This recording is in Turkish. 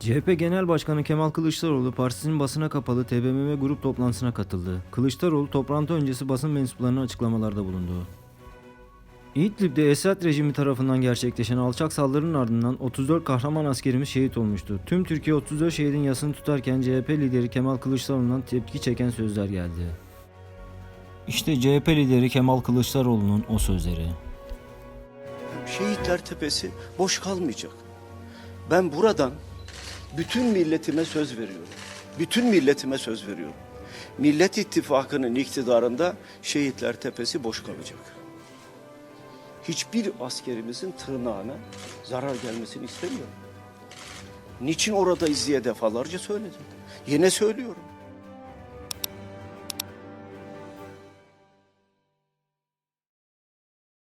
CHP Genel Başkanı Kemal Kılıçdaroğlu partisinin basına kapalı TBMM grup toplantısına katıldı. Kılıçdaroğlu toplantı öncesi basın mensuplarına açıklamalarda bulundu. İdlib'de Esad rejimi tarafından gerçekleşen alçak saldırının ardından 34 kahraman askerimiz şehit olmuştu. Tüm Türkiye 34 şehidin yasını tutarken CHP lideri Kemal Kılıçdaroğlu'ndan tepki çeken sözler geldi. İşte CHP lideri Kemal Kılıçdaroğlu'nun o sözleri. Şehitler Tepesi boş kalmayacak. Ben buradan bütün milletime söz veriyorum. Bütün milletime söz veriyorum. Millet İttifakı'nın iktidarında Şehitler Tepesi boş kalacak. Hiçbir askerimizin tırnağına zarar gelmesini istemiyorum. Niçin oradayız diye defalarca söyledim. Yine söylüyorum.